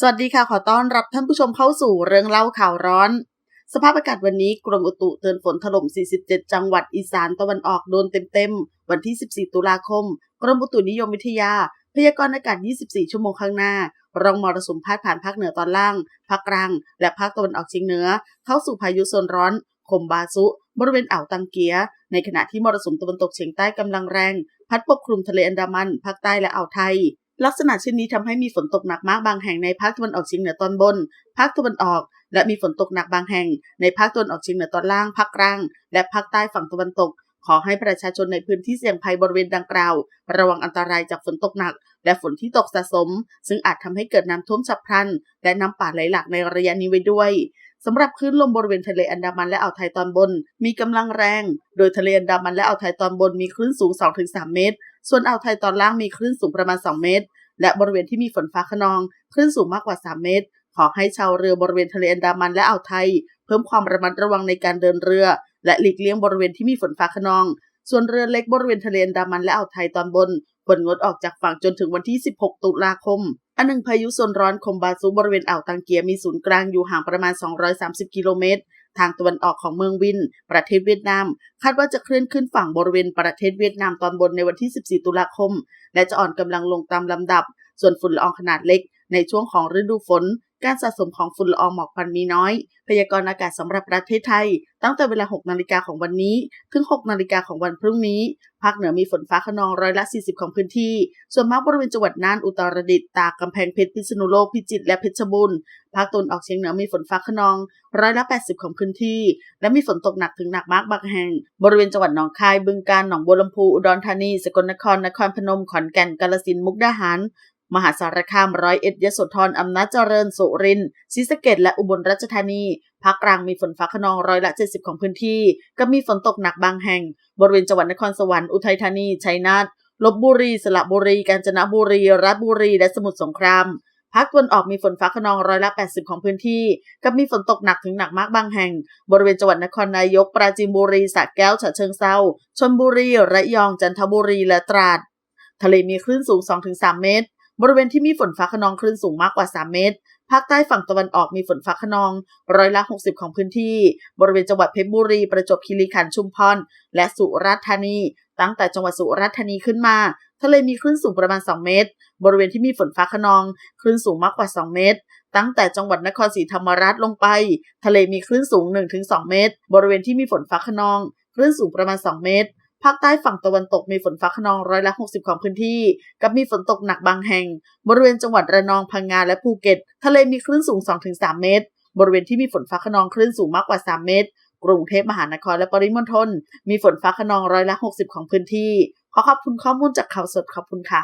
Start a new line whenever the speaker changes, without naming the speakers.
สวัสดีค่ะ ขอต้อนรับท่านผู้ชมเข้าสู่เรื่องเล่าข่าวร้อน สภาพอากาศวันนี้กรมอุตุเตือนฝนถล่ม 47 จังหวัดอีสานตะวันออกโดนเต็มๆ วันที่ 14 ตุลาคม กรมอุตุนิยมวิทยา พยากรณ์อากาศ 24 ชั่วโมงข้างหน้า รองมรสุมพาดผ่านภาคเหนือตอนล่าง ภาคกลาง และภาคตะวันออกเฉียงเหนือ เข้าสู่พายุโซนร้อนคมบาซุ บริเวณอ่าวตังเกีย ในขณะที่มรสุมตะวันตกเฉียงใต้กำลังแรง พัดปกคลุมทะเลอันดามัน ภาคใต้และอ่าวไทย ลักษณะเช่นนี้ทำให้มีฝนตกหนักมากบางแห่งในภาคตะวันออกเฉียงเหนือตอนบน ภาคตะวันออก และมีฝนตกหนักบางแห่ง ในภาคตะวันออกเฉียงเหนือตอนล่าง ภาคกลาง และภาคใต้ฝั่งตะวันตก ขอให้ประชาชนในพื้นที่เสี่ยงภัยบริเวณดังกล่าว ระวังอันตรายจากฝนตกหนัก และฝนที่ตกสะสม ซึ่งอาจทำให้เกิดน้ำท่วมฉับพลัน และน้ำป่าไหลหลากในระยะนี้ไว้ด้วยสำหรับคลื่นลมบริเวณทะเลอันดามันและอ่าวไทยตอนบน มีกำลังแรง โดยทะเลอันดามันและอ่าวไทยตอนบนมีคลื่นสูง 2-3 เมตร ส่วนอ่าวไทยตอนล่างมีคลื่นสูงประมาณ 2 เมตร และบริเวณที่มีฝนฟ้าขนอง คลื่นสูงมากกว่า 3 เมตร ขอให้ชาวเรือบริเวณทะเลอันดามันและอ่าวไทย เพิ่มความระมัดระวังในการเดินเรือ และหลีกเลี่ยงบริเวณที่มีฝนฟ้าขนอง ส่วนเรือเล็กบริเวณทะเลอันดามันและอ่าวไทยตอนบนควรงดออกจากฝั่งจนถึงวันที่ 16 ตุลาคม อันหนึ่งพายุโซนร้อนคมบาซุบริเวณอ่าวตังเกียมีศูนย์กลางอยู่ห่างประมาณ 230 กิโลเมตร ทางตะวันออกของเมืองวิน ประเทศเวียดนาม คาดว่าจะเคลื่อนขึ้นฝั่งบริเวณประเทศเวียดนามตอนบนในวันที่ 14 ตุลาคม และจะอ่อนกำลังลงตามลำดับ ส่วนฝุ่นละอองขนาดเล็กในช่วงของฤดูฝน การสะสมของฝุ่นละอองหมอกควันมีน้อย พยากรณ์อากาศสำหรับประเทศไทย ตั้งแต่เวลา 6 นาฬิกาของวันนี้ ถึง 6 นาฬิกาของวันพรุ่งนี้ ภาคเหนือมีฝนฟ้าขนองร้อยละ 40 ของพื้นที่ ส่วนมากบริเวณจังหวัดน่าน อุตรดิตถ์ ตาก กำแพงเพชร พิษณุโลก พิจิตร และเพชรบูรณ์ ภาคตะวันออกเฉียงเหนือมีฝนฟ้าขนองร้อยละ 80 ของพื้นที่ และมีฝนตกหนักถึงหนักมากบางแห่ง บริเวณจังหวัดหนองคาย บึงกาฬ หนองบัวลำพู อุดรธานี สกลนคร นครพนม ขอนแก่น กาฬสินธุ์ มุกดาหาร มหาสารคามร้อยเอ็ดยโสธรอำนาจเจริญสุรินทร์ศรีสะเกษและอุบลราชธานีภาคกลางมีฝนฟ้าขนองร้อยละ 70 ของพื้นที่ ก็มีฝนตกหนักบางแห่ง บริเวณจังหวัดนครสวรรค์อุทัยธานีชัยนาทลบบุรี สระบุรี กาญจนบุรีราชบุรี และสมุทรสงครามภาคตะวันออกมีฝนฟ้าขนองร้อยละ 80 ของพื้นที่ กับมีฝนตกหนักถึงหนักมากบางแห่ง บริเวณจังหวัดนครนายก ปราจีนบุรีสระแก้วฉะเชิงเทราชลบุรี ระยอง จันทบุรี และตราด ทะเลมีคลื่นสูง 2-3 เมตร บริเวณที่มีฝนฟ้าขนองคลื่นสูงมากกว่า 3 เมตร ภาคใต้ฝั่งตะวันออกมีฝนฟ้าขนอง ร้อยละ 60 ของพื้นที่ บริเวณจังหวัดเพชรบุรี ประจวบคีรีขันธ์ ชุมพร และสุราษฎร์ธานี ตั้งแต่จังหวัดสุราษฎร์ธานีขึ้นมา ทะเลมีคลื่นสูงประมาณ 2 เมตร บริเวณที่มีฝนฟ้าขนอง คลื่นสูงมากกว่า 2 เมตร ตั้งแต่จังหวัดนครศรีธรรมราชลงไป ทะเลมีคลื่นสูง 1-2 เมตร บริเวณที่มีฝนฟ้าขนอง คลื่นสูงประมาณ 2 เมตร ภาคใต้ฝั่งตะวันตกมีฝนฟ้าขนองร้อยละ 60 ของพื้นที่ กับมีฝนตกหนักบางแห่ง บริเวณจังหวัดระนองพังงาและภูเก็ต ทะเลมีคลื่นสูง 2-3 เมตร บริเวณที่มีฝนฟ้าขนองคลื่นสูงมากกว่า 3 เมตร กรุงเทพมหานครและปริมณฑลมีฝนฟ้าขนองร้อยละ 60 ของพื้นที่ ขอขอบคุณข้อมูลจากข่าวสดขอบคุณค่ะ